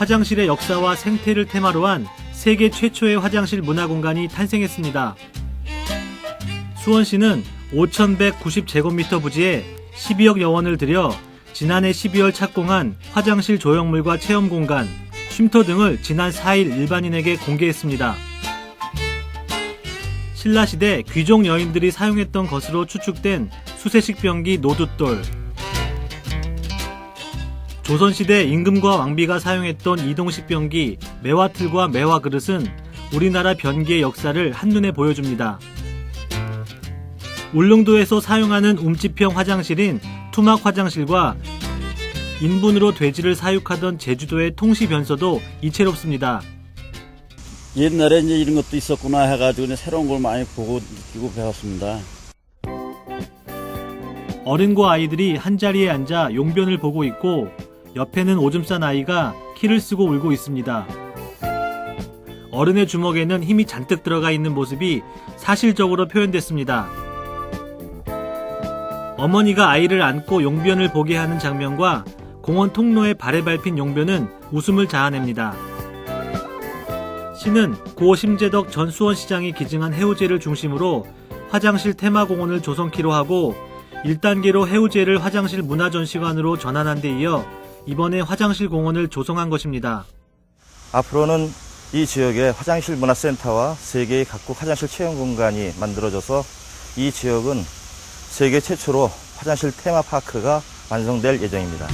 화장실의 역사와 생태를 테마로 한 세계 최초의 화장실 문화 공간이 탄생했습니다. 수원시는 5,190제곱미터 부지에 12억 여원을 들여 지난해 12월 착공한 화장실 조형물과 체험 공간, 쉼터 등을 지난 4일 일반인에게 공개했습니다. 신라시대 귀족 여인들이 사용했던 것으로 추측된 수세식 변기 노두돌, 조선시대 임금과 왕비가 사용했던 이동식 변기, 매화틀과 매화 그릇은 우리나라 변기의 역사를 한눈에 보여줍니다. 울릉도에서 사용하는 움집형 화장실인 투막 화장실과 인분으로 돼지를 사육하던 제주도의 통시 변소도 이채롭습니다. 옛날에 이제 이런 것도 있었구나 해가지고 새로운 걸 많이 보고 느끼고 배웠습니다. 어른과 아이들이 한 자리에 앉아 용변을 보고 있고 옆에는 오줌 싼 아이가 키를 쓰고 울고 있습니다. 어른의 주먹에는 힘이 잔뜩 들어가 있는 모습이 사실적으로 표현됐습니다. 어머니가 아이를 안고 용변을 보게 하는 장면과 공원 통로에 발에 밟힌 용변은 웃음을 자아냅니다. 시는 고 심재덕 전 수원시장이 기증한 해우제를 중심으로 화장실 테마공원을 조성키로 하고 1단계로 해우제를 화장실 문화전시관으로 전환한 데 이어 이번에 화장실 공원을 조성한 것입니다. 앞으로는 이 지역에 화장실 문화센터와 세 개의 각국 화장실 체험 공간이 만들어져서 이 지역은 세계 최초로 화장실 테마파크가 완성될 예정입니다.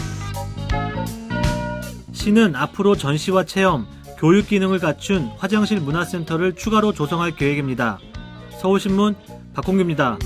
시는 앞으로 전시와 체험, 교육 기능을 갖춘 화장실 문화센터를 추가로 조성할 계획입니다. 서울신문 박홍규입니다.